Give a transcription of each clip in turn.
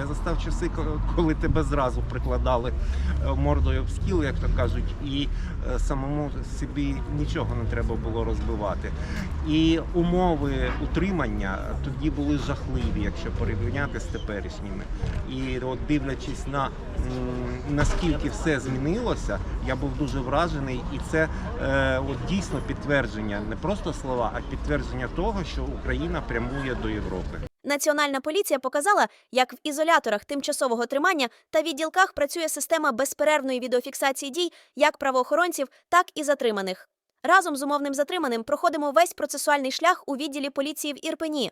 Я застав часи, коли тебе зразу прикладали е, мордою в стіл, як то кажуть, і е, самому собі нічого не треба було розбивати. І умови утримання тоді були жахливі, якщо порівняти з теперішніми. І от дивлячись на наскільки все змінилося, я був дуже вражений, і це е, от дійсно підтвердження, не просто слова, а підтвердження того, що Україна прямує до Європи. Національна поліція показала, як в ізоляторах тимчасового тримання та відділках працює система безперервної відеофіксації дій як правоохоронців, так і затриманих. Разом з умовним затриманим проходимо весь процесуальний шлях у відділі поліції в Ірпені.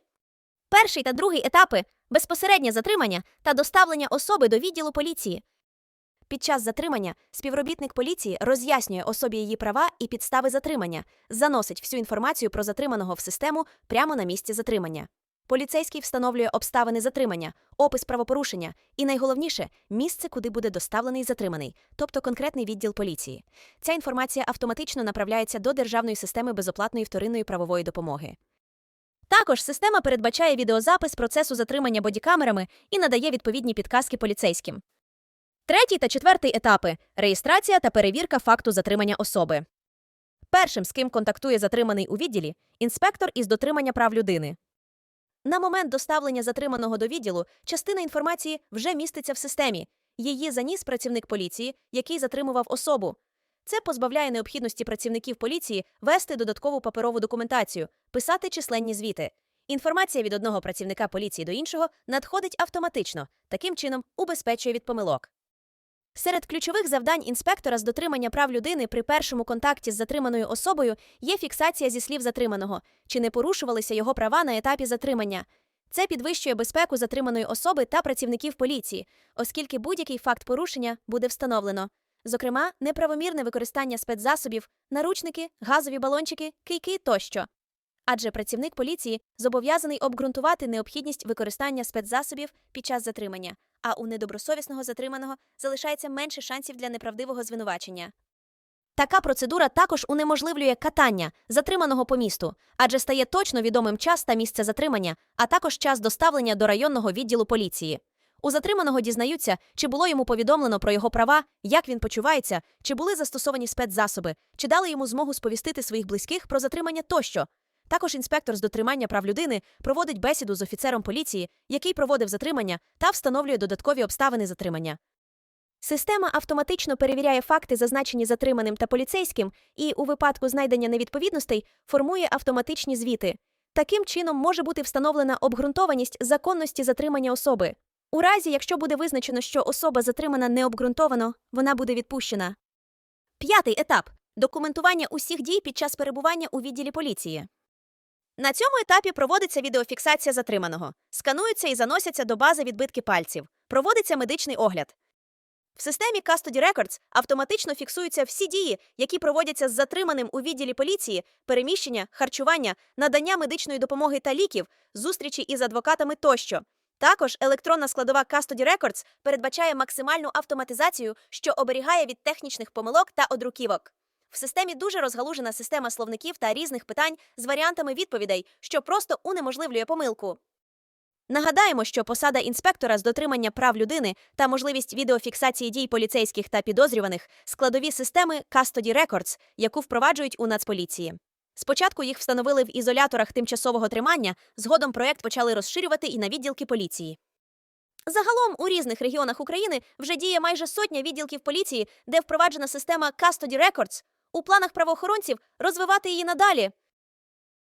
Перший та другий етапи безпосереднє затримання та доставлення особи до відділу поліції. Під час затримання співробітник поліції роз'яснює особі її права і підстави затримання, заносить всю інформацію про затриманого в систему прямо на місці затримання. Поліцейський встановлює обставини затримання, опис правопорушення і найголовніше місце, куди буде доставлений затриманий, тобто конкретний відділ поліції. Ця інформація автоматично направляється до державної системи безоплатної вторинної правової допомоги. Також система передбачає відеозапис процесу затримання бодікамерами і надає відповідні підказки поліцейським. Третій та четвертий етапи реєстрація та перевірка факту затримання особи. Першим, з ким контактує затриманий у відділі, інспектор із дотримання прав людини. На момент доставлення затриманого до відділу частина інформації вже міститься в системі. Її заніс працівник поліції, який затримував особу. Це позбавляє необхідності працівників поліції вести додаткову паперову документацію, писати численні звіти. Інформація від одного працівника поліції до іншого надходить автоматично, таким чином убезпечує від помилок. Серед ключових завдань інспектора з дотримання прав людини при першому контакті з затриманою особою є фіксація зі слів затриманого, чи не порушувалися його права на етапі затримання. Це підвищує безпеку затриманої особи та працівників поліції, оскільки будь-який факт порушення буде встановлено. Зокрема, неправомірне використання спецзасобів, наручники, газові балончики, кийки тощо. Адже працівник поліції зобов'язаний обґрунтувати необхідність використання спецзасобів під час затримання, а у недобросовісного затриманого залишається менше шансів для неправдивого звинувачення. Така процедура також унеможливлює катання затриманого по місту, адже стає точно відомим час та місце затримання, а також час доставлення до районного відділу поліції. У затриманого дізнаються, чи було йому повідомлено про його права, як він почувається, чи були застосовані спецзасоби, чи дали йому змогу сповістити своїх близьких про затримання тощо. Також інспектор з дотримання прав людини проводить бесіду з офіцером поліції, який проводив затримання, та встановлює додаткові обставини затримання. Система автоматично перевіряє факти, зазначені затриманим та поліцейським, і у випадку знайдення невідповідностей формує автоматичні звіти. Таким чином може бути встановлена обґрунтованість законності затримання особи. У разі, якщо буде визначено, що особа затримана необґрунтовано, вона буде відпущена. П'ятий етап документування усіх дій під час перебування у відділі поліції. На цьому етапі проводиться відеофіксація затриманого, скануються і заносяться до бази відбитки пальців, проводиться медичний огляд. В системі Custody Records автоматично фіксуються всі дії, які проводяться з затриманим у відділі поліції, переміщення, харчування, надання медичної допомоги та ліків, зустрічі із адвокатами тощо. Також електронна складова Custody Records передбачає максимальну автоматизацію, що оберігає від технічних помилок та одруківок. В системі дуже розгалужена система словників та різних питань з варіантами відповідей, що просто унеможливлює помилку. Нагадаємо, що посада інспектора з дотримання прав людини та можливість відеофіксації дій поліцейських та підозрюваних складові системи Custody Records, яку впроваджують у Нацполіції. Спочатку їх встановили в ізоляторах тимчасового тримання, згодом проект почали розширювати і на відділки поліції. Загалом у різних регіонах України вже діє майже сотня відділків поліції, де впроваджена система Custody Records. У планах правоохоронців розвивати її надалі.